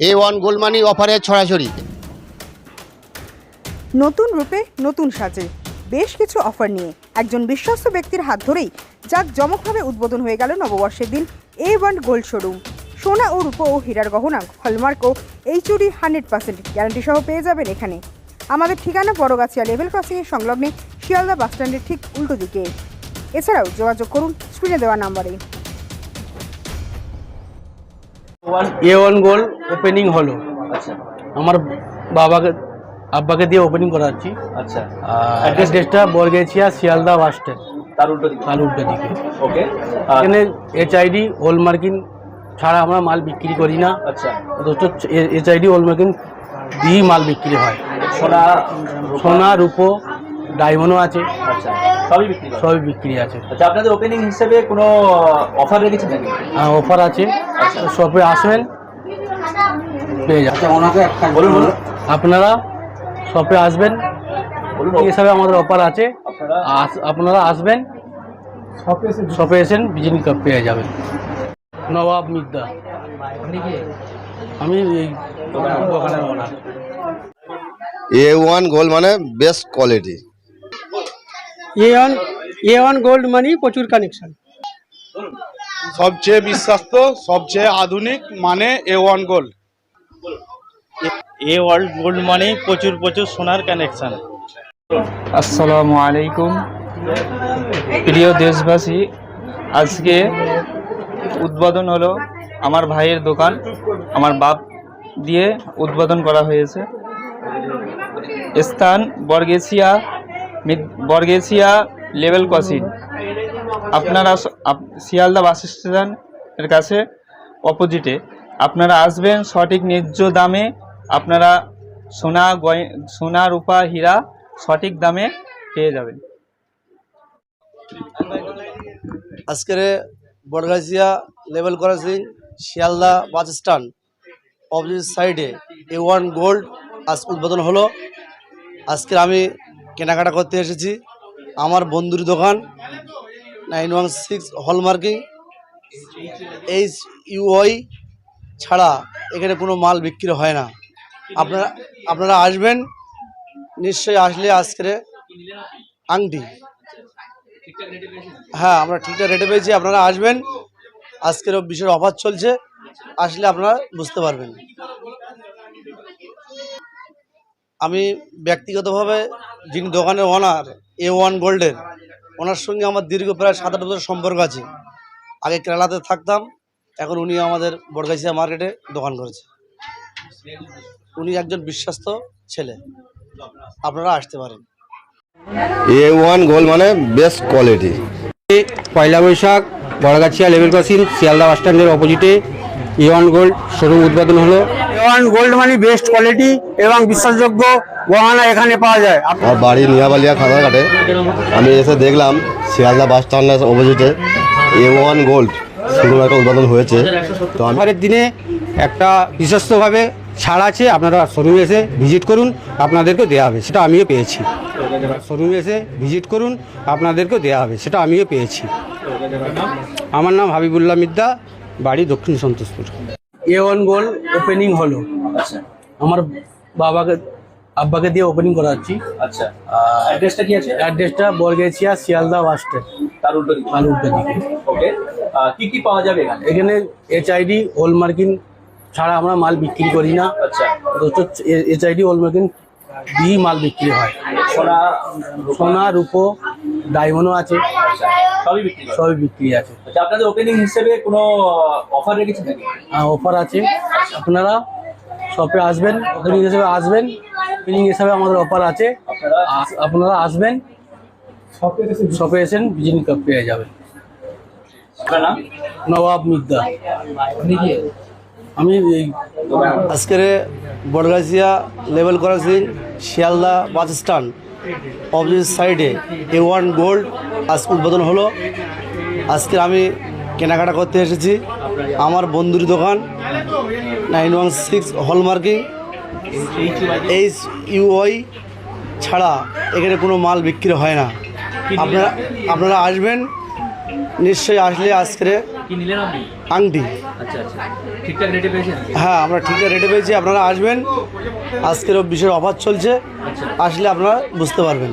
এ one gold মানি অফারের ছড়াছড়ি। নতুন রূপে নতুন সাজে। বেশ কিছু অফার নিয়ে একজন বিশ্বস্ত ব্যক্তির হাত ধরেই যাক জমকভাবে উদ্বোধন হয়ে গেল নববর্ষের দিন এ ওয়ান গোল্ড শোরুম। সোনা ও রূপো ও হীরার গহনা, হলমার্ক ও এইচুডি হান্ড্রেড পার্সেন্ট গ্যারান্টি সহ পেয়ে যাবেন এখানে। আমাদের ঠিকানা বড়গাছিয়া লেভেল ক্রসিংয়ের সংলগ্নে শিয়ালদা বাসস্ট্যান্ডের ঠিক উল্টো দিকে। এছাড়াও যোগাযোগ করুন স্ক্রিনে দেওয়া নাম্বারে। এ ওয়ান গোল ওপেনিং হলো। আচ্ছা। আমার বাবাকে আব্বাকে দিয়ে ওপেনিং করাচ্ছি। আচ্ছা। অ্যাড্রেসটা বরগেছিয়া শিয়ালদা বাস স্ট্যান্ড তার উল্টো দিকে। তার উল্টো দিকে। ওকে এখানে এইচআইডি হলমার্কিং ছাড়া আমরা মাল বিক্রি করি না। আচ্ছা। এইচআইডি হলমার্কিং দিয়েই মাল বিক্রি হয়। সোনা সোনা রূপো ডায়মন্ডও আছে। আচ্ছা। সবই বিক্রি সবই বিক্রি আছে। আচ্ছা আপনাদের ওপেনিং হিসেবে কোনো অফার রেখেছেন নাকি? অফার আছে। শপে আসবেন পেয়ে যাবেন। বলুন বলুন। আপনারা শপে আসবেন বলুন। এই হিসাবে আমাদের অফার আছে। আপনারা? আসবেন শপে এসেন বিজনি কাপ পেয়ে যাবেন। নবাব মিদ্দা। আমি এই দোকানের ওনার এ ওয়ান গোল মানে best quality A one A one gold money প্রচুর কানেকশন সবচেয়ে বিশ্বস্ত সবচেয়ে আধুনিক মানে A one gold A world gold money প্রচুর প্রচুর সোনার কানেকশন আসসালামু আলাইকুম। প্রিয় দেশবাসী আজকে উদ্বোধন হলো আমার ভাইয়ের দোকান আমার বাপ দিয়ে উদ্বোধন করা হয়েছে। স্থান বর্গেছিয়া বর্গেছিয়া লেভেল ক্রসিং। আপনারা শিয়ালদা বাস স্টেশনের কাছে অপোজিটে। আপনারা আসবেন সঠিক ন্যায্য দামে। আপনারা সোনা গয় সোনা, রূপা, হীরা সঠিক দামে পেয়ে যাবেন। আজকের Baragachhia level crossing Sealdah bus stand opposite সাইডে এ ওয়ান গোল্ড আজ উদ্বোধন হলো। আজকের আমি কেনাকাটা করতে এসেছি। আমার বন্ধুর দোকান nine one six hallmarking H U I ছাড়া এখানে কোনো মাল বিক্রি হয় না। আপনারা আপনারা আসবেন, নিশ্চয়ই আসলে আজকের আংটি। হ্যাঁ আমরা ঠিকঠাক রেটে পেয়েছি, আপনারা আসবেন। আজকের বিশেষ অফার চলছে, আসলে আপনারা বুঝতে পারবেন। আমি ব্যক্তিগতভাবে যিনি দোকানের ওনার এ ওয়ান গোল্ডের ওনার সঙ্গে আমার দীর্ঘ প্রায় সাত আট বছর সম্পর্ক আছে। আগে কেরালাতে থাকতাম এখন উনি আমাদের বড়গাছিয়া মার্কেটে দোকান করেছে। উনি একজন বিশ্বস্ত ছেলে। আপনারা আসতে পারেন। এ ওয়ান গোল্ড মানে best quality Poila Baishakh Baragachhia level crossing Sealdah bus স্ট্যান্ডের অপোজিটে ইওয়ান গোল্ড শোরুম উদ্বোধন হলো। A one gold money best quality এবং বিশ্বাসযোগ্য গহনা এখানে পাওয়া যায়। আমার বাড়ি নিয়াবালিয়া খাদারঘাটে আমি এসে দেখলাম শিয়ালদা বাস স্ট্যান্ডের অপোজিটে এ ওয়ান গোল্ড শোরুম একটা উদ্বোধন হয়েছে। তো আমি অফারের দিনে একটা বিশ্বস্তভাবে ছাড় আছে আপনারা শোরুমে এসে ভিজিট করুন আপনাদেরকে দেওয়া হবে সেটা আমিও পেয়েছি। শোরুমে এসে ভিজিট করুন আপনাদেরকেও দেওয়া হবে সেটা আমিও পেয়েছি। আমার নাম হাবিবুল্লাহ মিদ্দা বাড়ি Dakshin Santoshpur. A one gold opening হলো। আচ্ছা। আমার বাবাকে আব্বাকে দিয়ে ওপেনিং করাচ্ছি আচ্ছা অ্যাড্রেসটা কি আছে? অ্যাড্রেসটা বরগেছিয়া শিয়ালদা বাস স্ট্যান্ড তার উল্টো দিকে। তার উল্টো দিকে। ওকে কি কি পাওয়া যাবে এখানে? এখানে এইচআইডি হলমার্কিং ছাড়া আমরা মাল বিক্রি করি না। আচ্ছা। এইচআইডি হলমার্কিং দিয়েই মাল বিক্রি হয়। সোনা সোনা রূপো ডায়মন্ডও আছে। আচ্ছা সবই বিক্রি সবই বিক্রি আছে। আচ্ছা আপনাদের ওপেনিং হিসেবে কোনো অফার রেখেছেন নাকি? অফার আছে। আপনারা শপে আসবেন ওপেনিং হিসেবে আসবেন। ওপেনিং হিসাবে আমাদের অফার আছে। আপনারা আস- আপনারা আসবেন শপে এসেন বিজনি কাপ পেয়ে যাবেন। আপনার নবাব মিদ্দা আমি এই আজকের Baragachhia level crossing Sealdah bus stand opposite সাইডে এ ওয়ান গোল্ড আজ উদ্বোধন হলো। আজকে আমি কেনাকাটা করতে এসেছি। আমার বন্ধুর দোকান nine one six hallmarking H U I ছাড়া এখানে কোনো মাল বিক্রি হয় না। আপনারা আপনারা আসবেন নিশ্চয়ই আসলে আজকের আংটি। আচ্ছা আচ্ছা। হ্যাঁ আমরা ঠিকঠাক রেটে পেয়েছি আপনারা আসবেন। আজকের বিশেষ অফার চলছে। আসলে আপনারা বুঝতে পারবেন।